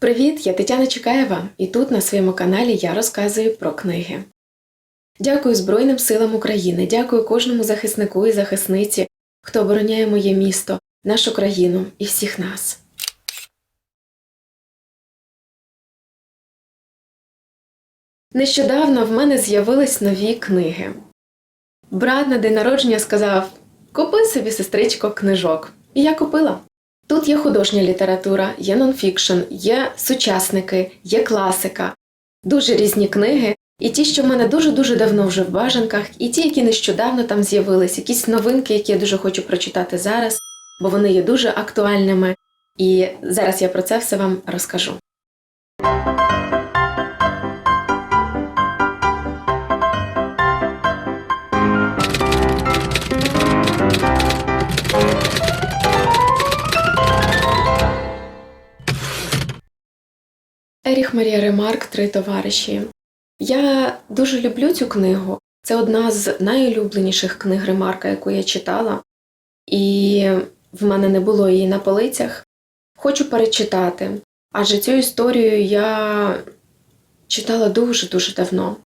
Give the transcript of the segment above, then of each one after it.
Привіт, я Тетяна Чекаєва, і тут на своєму каналі я розказую про книги. Дякую Збройним силам України, дякую кожному захиснику і захисниці, хто обороняє моє місто, нашу країну і всіх нас. Нещодавно в мене з'явились нові книги. Брат на день народження сказав: Купи собі, сестричко, книжок. І я купила. Тут є художня література, є нонфікшн, є сучасники, є класика, дуже різні книги, і ті, що в мене дуже-дуже давно вже в бажанках, і ті, які нещодавно там з'явились, якісь новинки, які я дуже хочу прочитати зараз, бо вони є дуже актуальними. І зараз я про це все вам розкажу. Еріх Марія Ремарк Три товариші. Я дуже люблю цю книгу. Це одна з найулюбленіших книг Ремарка, яку я читала, і в мене не було її на полицях. Хочу перечитати, адже цю історію я читала дуже-дуже давно.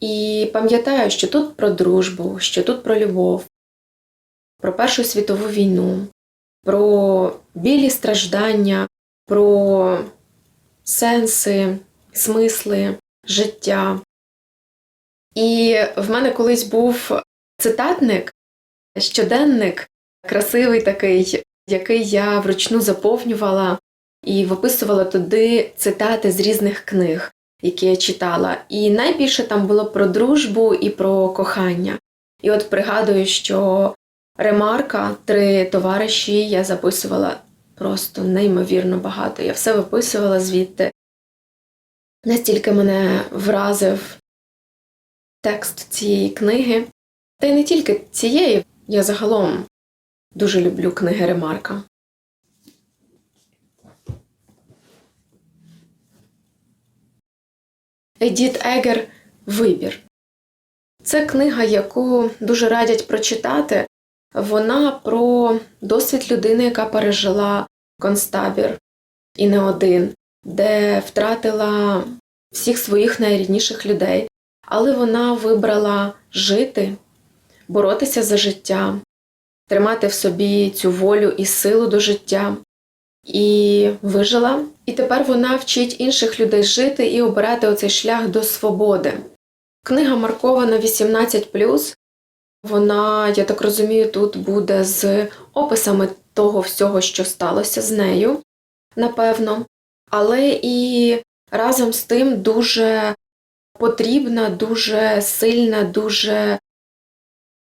І пам'ятаю, що тут про дружбу, що тут про любов, про Першу світову війну, про білі страждання, про сенси, смисли, життя. І в мене колись був цитатник, щоденник, красивий такий, який я вручну заповнювала і виписувала туди цитати з різних книг, які я читала. І найбільше там було про дружбу і про кохання. І от пригадую, що ремарка три товариші я записувала просто неймовірно багато. Я все виписувала звідти. Настільки мене вразив текст цієї книги. Та й не тільки цієї, я загалом дуже люблю книги Ремарка. Едіт Егер Вибір. Це книга, яку дуже радять прочитати. Вона про досвід людини, яка пережила концтабір і не один, де втратила всіх своїх найрідніших людей, але вона вибрала жити, боротися за життя, тримати в собі цю волю і силу до життя. І вижила, і тепер вона вчить інших людей жити і обирати оцей шлях до свободи. Книга маркована 18+, вона, я так розумію, тут буде з описами того всього, що сталося з нею, напевно, але і разом з тим дуже потрібна, дуже сильна, дуже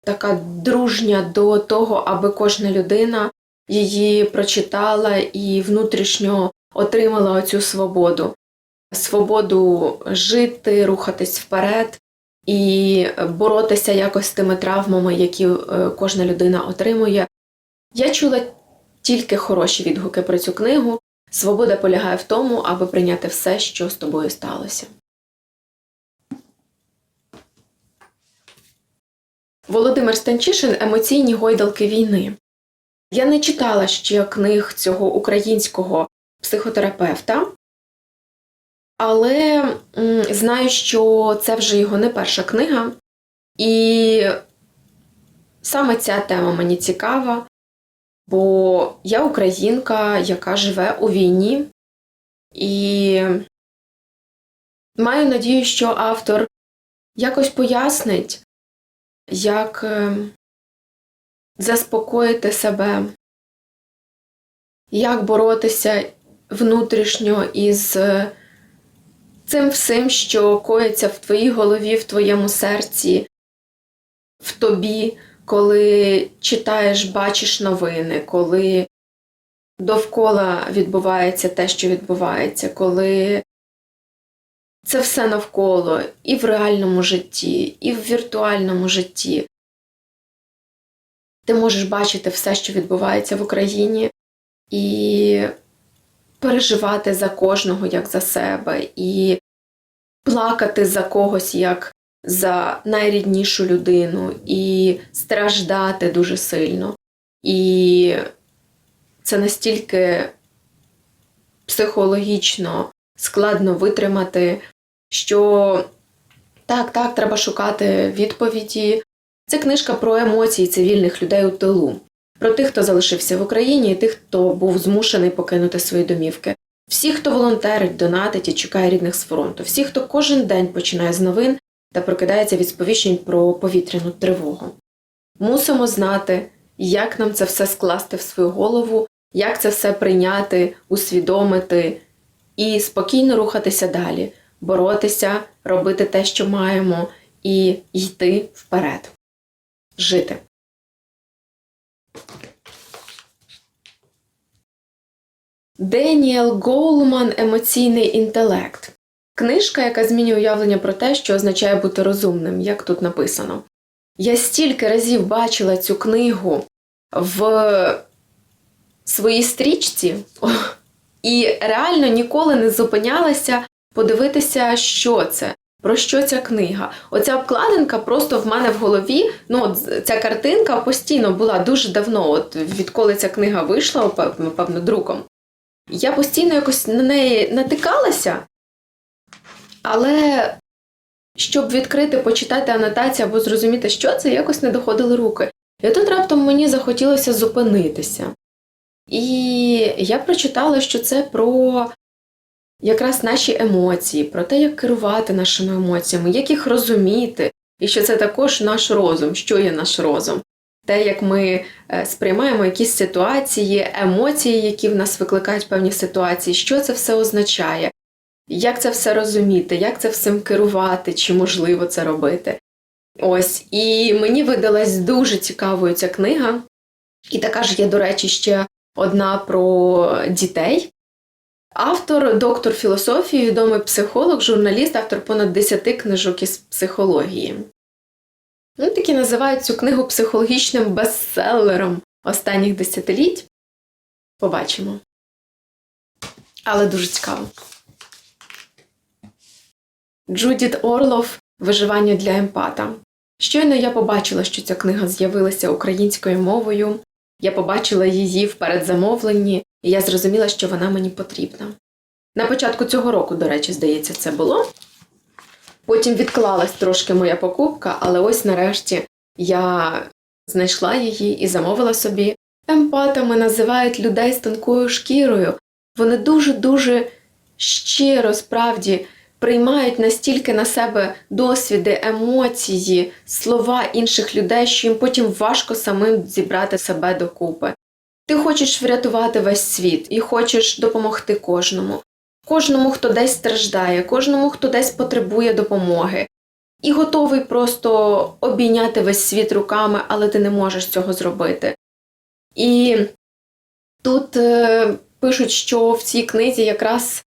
така дружня до того, аби кожна людина її прочитала і внутрішньо отримала оцю свободу. Свободу жити, рухатись вперед і боротися якось з тими травмами, які е, кожна людина отримує. Я чула тільки хороші відгуки про цю книгу. Свобода полягає в тому, аби прийняти все, що з тобою сталося. Володимир Станчишин Емоційні гойдалки війни. Я не читала ще книг цього українського психотерапевта, але знаю, що це вже його не перша книга, і саме ця тема мені цікава, бо я українка, яка живе у війні, і маю надію, що автор якось пояснить, як е, заспокоїти себе, як боротися внутрішньо із е, цим всім, що коїться в твоїй голові, в твоєму серці, в тобі, коли читаєш, бачиш новини, коли довкола відбувається те, що відбувається, коли це все навколо і в реальному житті, і в віртуальному житті. Ти можеш бачити все, що відбувається в Україні, і переживати за кожного як за себе, і плакати за когось як за найріднішу людину, і страждати дуже сильно. І це настільки психологічно складно витримати, що так, так, треба шукати відповіді. Це книжка про емоції цивільних людей у тилу, про тих, хто залишився в Україні, і тих, хто був змушений покинути свої домівки. Всі, хто волонтерить, донатить і чекає рідних з фронту, всі, хто кожен день починає з новин та прокидається від сповіщень про повітряну тривогу. Мусимо знати, як нам це все скласти в свою голову, як це все прийняти, усвідомити і спокійно рухатися далі, боротися, робити те, що маємо, і йти вперед. Жити. Деніел Гоулман Емоційний інтелект. Книжка, яка змінює уявлення про те, що означає бути розумним, як тут написано. Я стільки разів бачила цю книгу в своїй стрічці і реально ніколи не зупинялася подивитися, що це, про що ця книга. Оця обкладинка просто в мене в голові. Ну, ця картинка постійно була дуже давно, от відколи ця книга вийшла, напевно, друком. Я постійно якось на неї натикалася, але щоб відкрити, почитати анотацію або зрозуміти, що це, якось не доходили руки. І тут раптом мені захотілося зупинитися. І я прочитала, що це про якраз наші емоції, про те, як керувати нашими емоціями, як їх розуміти, і що це також наш розум, що є наш розум. Те, як ми е, сприймаємо якісь ситуації, емоції, які в нас викликають певні ситуації, що це все означає, як це все розуміти, як це всім керувати, чи можливо це робити. Ось, і мені видалась дуже цікавою ця книга. І така ж є, до речі, ще одна про дітей. Автор, доктор філософії, відомий психолог, журналіст, автор понад 10 книжок із психології. Ну, такі називають цю книгу психологічним бестселером останніх десятиліть. Побачимо. Але дуже цікаво. Джудіт Орлов Виживання для емпата. Щойно я побачила, що ця книга з'явилася українською мовою. Я побачила її в передзамовленні, і я зрозуміла, що вона мені потрібна. На початку цього року, до речі, здається, це було. Потім відклалась трошки моя покупка, але ось нарешті я знайшла її і замовила собі. Емпатами називають людей з тонкою шкірою. Вони дуже-дуже щиро справді приймають настільки на себе досвіди, емоції, слова інших людей, що їм потім важко самим зібрати себе докупи. Ти хочеш врятувати весь світ і хочеш допомогти кожному, кожному, хто десь страждає, кожному, хто десь потребує допомоги, і готовий просто обійняти весь світ руками, але ти не можеш цього зробити. І тут е, пишуть, що в цій книзі якраз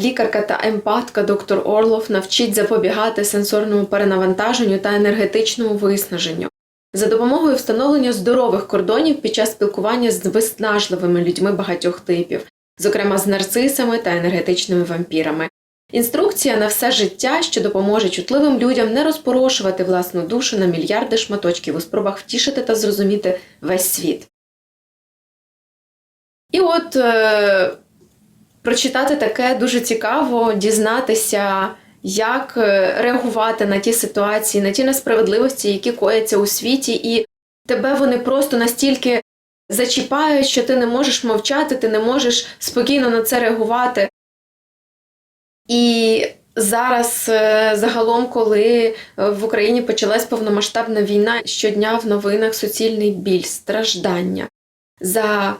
Лікарка та емпатка доктор Орлов навчить запобігати сенсорному перенавантаженню та енергетичному виснаженню. За допомогою встановлення здорових кордонів під час спілкування з виснажливими людьми багатьох типів, зокрема з нарцисами та енергетичними вампірами. Інструкція на все життя, що допоможе чутливим людям не розпорошувати власну душу на мільярди шматочків у спробах втішити та зрозуміти весь світ. І от. Е прочитати таке дуже цікаво, дізнатися, як е, реагувати на ті ситуації, на ті несправедливості, які кояться у світі, і тебе вони просто настільки зачіпають, що ти не можеш мовчати, ти не можеш спокійно на це реагувати. І зараз, е, загалом, коли в Україні почалась повномасштабна війна, щодня в новинах суцільний біль, страждання за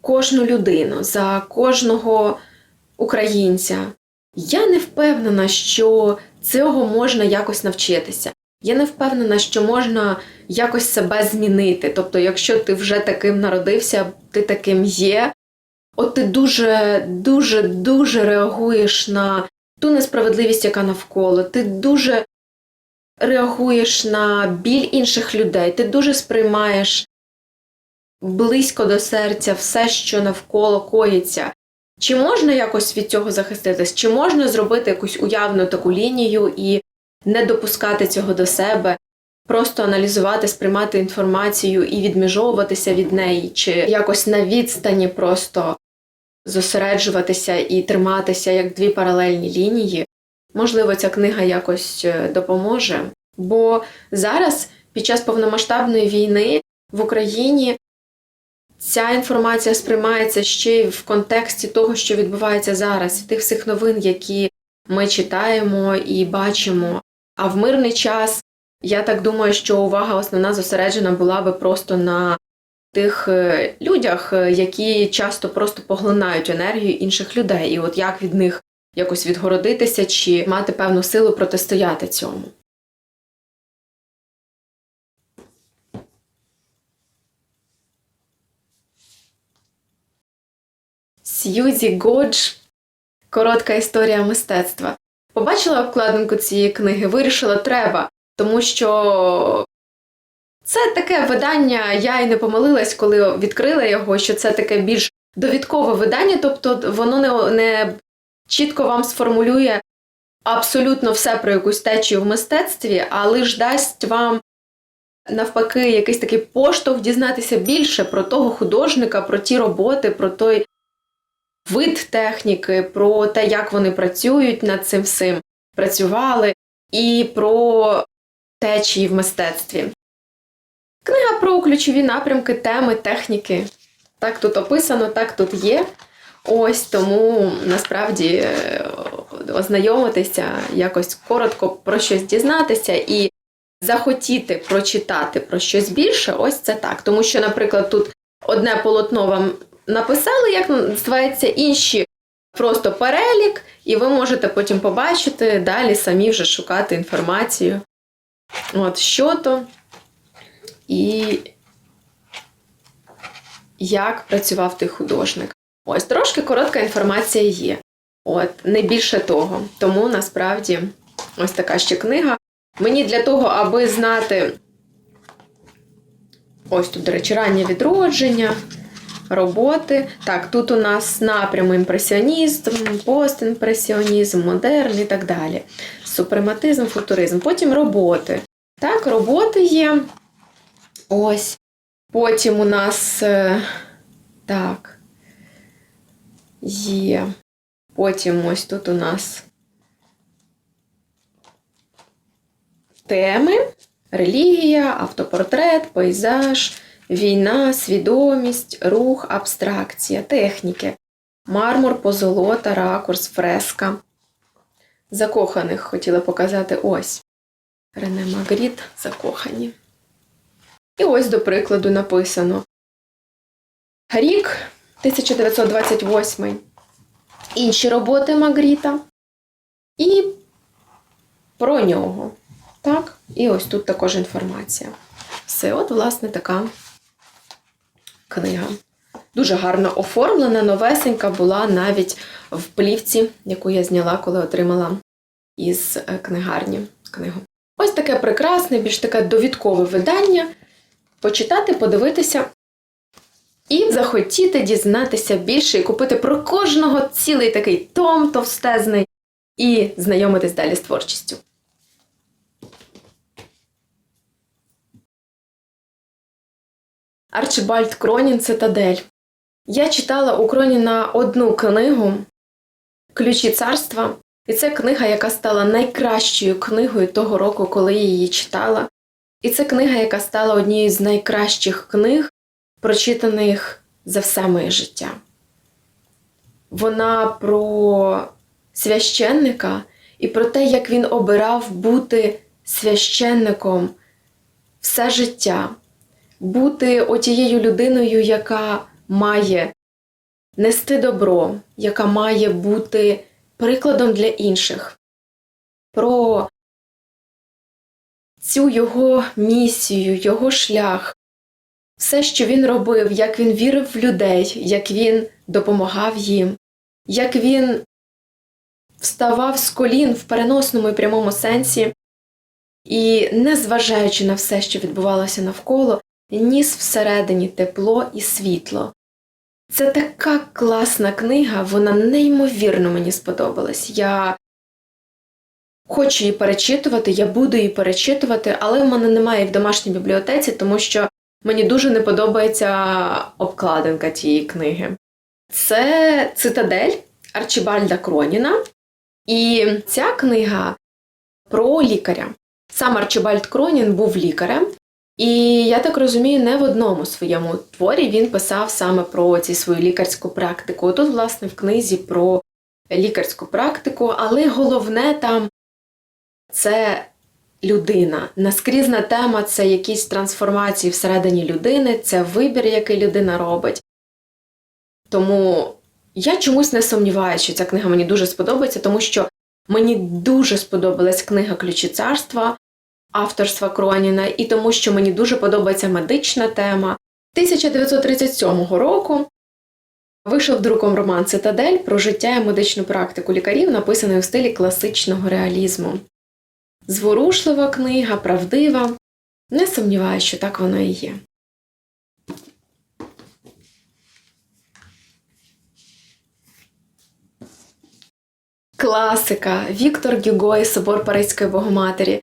кожну людину, за кожного українця. Я не впевнена, що цього можна якось навчитися. Я не впевнена, що можна якось себе змінити. Тобто, якщо ти вже таким народився, ти таким є, от ти дуже, дуже, дуже реагуєш на ту несправедливість, яка навколо, ти дуже реагуєш на біль інших людей, ти дуже сприймаєш близько до серця все, що навколо коїться. Чи можна якось від цього захиститись? Чи можна зробити якусь уявну таку лінію і не допускати цього до себе, просто аналізувати, сприймати інформацію і відміжовуватися від неї, чи якось на відстані просто зосереджуватися і триматися як дві паралельні лінії. Можливо, ця книга якось е, допоможе. Бо зараз, під час повномасштабної війни в Україні, ця інформація сприймається ще й в контексті того, що відбувається зараз, тих всіх новин, які ми читаємо і бачимо. А в мирний час я так думаю, що увага основна зосереджена була би просто на тих е, людях, е, які часто просто поглинають енергію інших людей, і от як від них якось відгородитися чи мати певну силу протистояти цьому. Сьюзі Годж Коротка історія мистецтва. Побачила обкладинку цієї книги, вирішила, треба, тому що це таке видання, я й не помилилась, коли відкрила його, що це таке більш довідкове видання, тобто воно не, не чітко вам сформулює абсолютно все про якусь течію в мистецтві, але ж дасть вам навпаки якийсь такий поштовх дізнатися більше про того художника, про ті роботи, про той вид техніки, про те, як вони працюють над цим всім, працювали, і про течії в мистецтві. Книга про ключові напрямки, теми, техніки. Так тут описано, так тут є. Ось тому насправді е, ознайомитися, якось коротко про щось дізнатися і захотіти прочитати про щось більше, ось це так. Тому що, наприклад, тут одне полотно вам написали, як називається, інші просто перелік, і ви можете потім побачити, далі самі вже шукати інформацію. От що то і як працював той художник. Ось трошки коротка інформація є. От, не більше того. Тому насправді ось така ще книга. Мені для того, аби знати. Ось тут, до речі, раннє відродження, роботи. Так, тут у нас напрями імпресіонізм, постімпресіонізм, модерн і так далі. Супрематизм, футуризм. Потім роботи. Так, роботи є. Ось. Потім у нас е, так. Є. Потім ось тут у нас теми: релігія, автопортрет, пейзаж, війна, свідомість, рух, абстракція, техніки, мармур, позолота, ракурс, фреска. Закоханих хотіла показати ось. Рене Магріт закохані. І ось, до прикладу, написано. Рік 1928. Інші роботи Магріта. І про нього. Так, і ось тут також інформація. Все, от, власне, така книга. Дуже гарно оформлена, новесенька була навіть в плівці, яку я зняла, коли отримала із е, книгарні книгу. Ось таке прекрасне, більш таке довідкове видання. Почитати, подивитися і захотіти дізнатися більше і купити про кожного цілий такий том товстезний і знайомитись далі з творчістю. Арчибальд Кронін Цитадель. Я читала у Кроніна одну книгу Ключі царства, і це книга, яка стала найкращою книгою того року, коли я її читала. І це книга, яка стала однією з найкращих книг, прочитаних за все моє життя. Вона про священника і про те, як він обирав бути священником все життя, бути отією людиною, яка має нести добро, яка має бути прикладом для інших. Про цю його місію, його шлях, все, що він робив, як він вірив в людей, як він допомагав їм, як він вставав з колін в переносному і прямому сенсі, і, незважаючи на все, що відбувалося навколо, ніс всередині тепло і світло. Це така класна книга, вона неймовірно мені сподобалась. Я хочу її перечитувати, я буду її перечитувати, але в мене немає в домашній бібліотеці, тому що мені дуже не подобається обкладинка тієї книги. Це цитадель Арчибальда Кроніна. І ця книга про лікаря. Сам Арчибальд Кронін був лікарем, і я так розумію, не в одному своєму творі він писав саме про ці свою лікарську практику. Тут, власне, в книзі про лікарську практику, але головне там це людина. Наскрізна тема це якісь трансформації всередині людини, це вибір, який людина робить. Тому я чомусь не сумніваюся, що ця книга мені дуже сподобається, тому що мені дуже сподобалась книга Ключі царства авторства Кроніна, і тому, що мені дуже подобається медична тема. 1937 року вийшов друком роман Цитадель про життя і медичну практику лікарів, написаний у стилі класичного реалізму. Зворушлива книга, правдива. Не сумніваюся, що так воно і є. Класика Віктор Гюго і Собор Паризької Богоматері.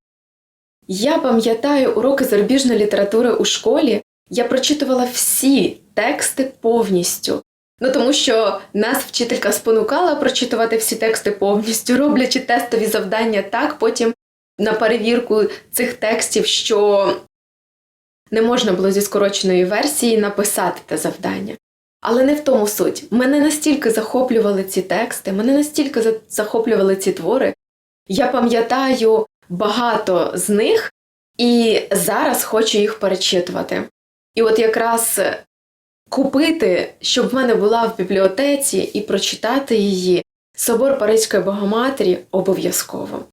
Я пам'ятаю уроки зарубіжної літератури у школі. Я прочитувала всі тексти повністю. Ну тому що нас вчителька спонукала прочитувати всі тексти повністю, роблячи тестові завдання так, потім на перевірку цих текстів, що не можна було зі скороченої версії написати те завдання. Але не в тому суть. Мене настільки захоплювали ці тексти, мене настільки за- захоплювали ці твори. Я пам'ятаю багато з них і зараз хочу їх перечитувати. І от якраз купити, щоб в мене була в бібліотеці і прочитати її Собор Паризької Богоматері обов'язково.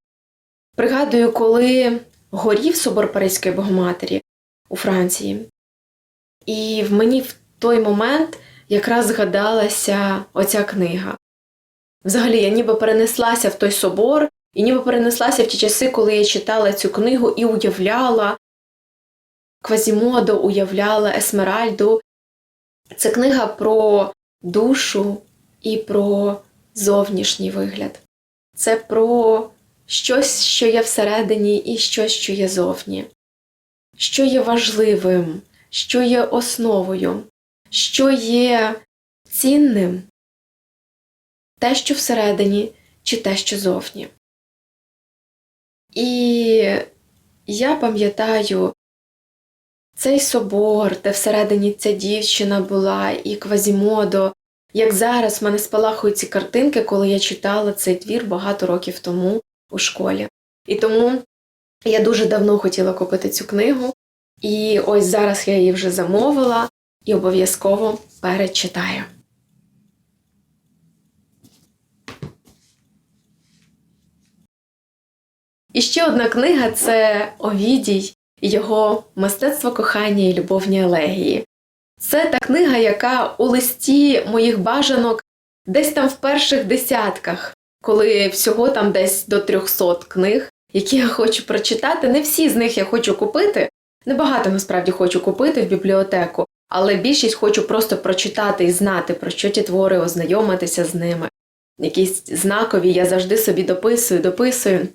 Пригадую, коли горів Собор Паризької Богоматері у Франції, і в мені в той момент якраз згадалася оця книга. Взагалі, я ніби перенеслася в той собор, і ніби перенеслася в ті часи, коли я читала цю книгу і уявляла Квазімодо, уявляла Есмеральду. Це книга про душу і про зовнішній вигляд. Це про щось, що є всередині, і щось, що є зовні, що є важливим, що є основою, що є цінним, те, що всередині, чи те, що зовні. І я пам'ятаю цей собор, де всередині ця дівчина була, і Квазімодо, як зараз в мене спалахують ці картинки, коли я читала цей твір багато років тому у школі. І тому я дуже давно хотіла купити цю книгу, і ось зараз я її вже замовила і обов'язково перечитаю. І ще одна книга це Овідій і його мистецтво кохання і любовні елегії. Це та книга, яка у листі моїх бажанок десь там в перших десятках, коли всього там десь до 300 книг, які я хочу прочитати. Не всі з них я хочу купити. Небагато насправді хочу купити в бібліотеку, але більшість хочу просто прочитати і знати, про що ті твори, ознайомитися з ними. Якісь знакові я завжди собі дописую, дописую,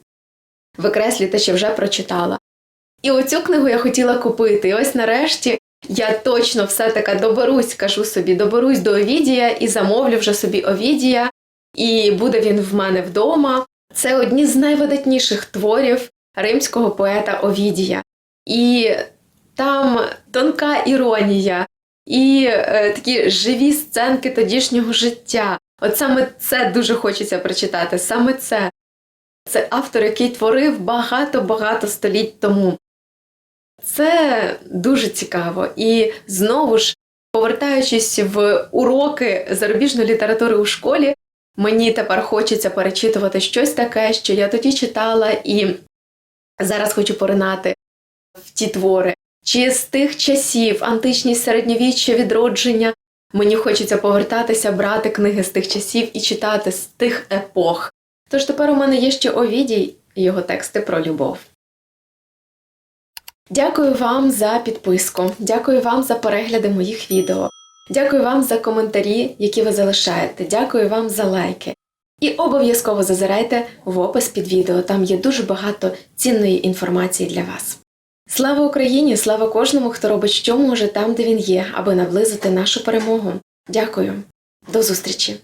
викреслюю те, вже прочитала. І оцю книгу я хотіла купити. І ось нарешті я точно все таки доберусь, кажу собі, доберусь до Овідія і замовлю вже собі Овідія, і буде він в мене вдома. Це одні з найвидатніших творів римського поета Овідія. І там тонка іронія, і е, такі живі сценки тодішнього життя. От саме це дуже хочеться прочитати. Саме це. Це автор, який творив багато-багато століть тому. Це дуже цікаво. І знову ж, повертаючись в уроки зарубіжної літератури у школі, мені тепер хочеться перечитувати щось таке, що я тоді читала, і зараз хочу поринати в ті твори. Чи з тих часів, античність, середньовіччя, відродження, мені хочеться повертатися, брати книги з тих часів і читати з тих епох. Тож тепер у мене є ще Овідій і його тексти про любов. Дякую вам за підписку, дякую вам за перегляди моїх відео, дякую вам за коментарі, які ви залишаєте, дякую вам за лайки. І обов'язково зазирайте в опис під відео, там є дуже багато цінної інформації для вас. Слава Україні! Слава кожному, хто робить що може там, де він є, аби наблизити нашу перемогу. Дякую! До зустрічі!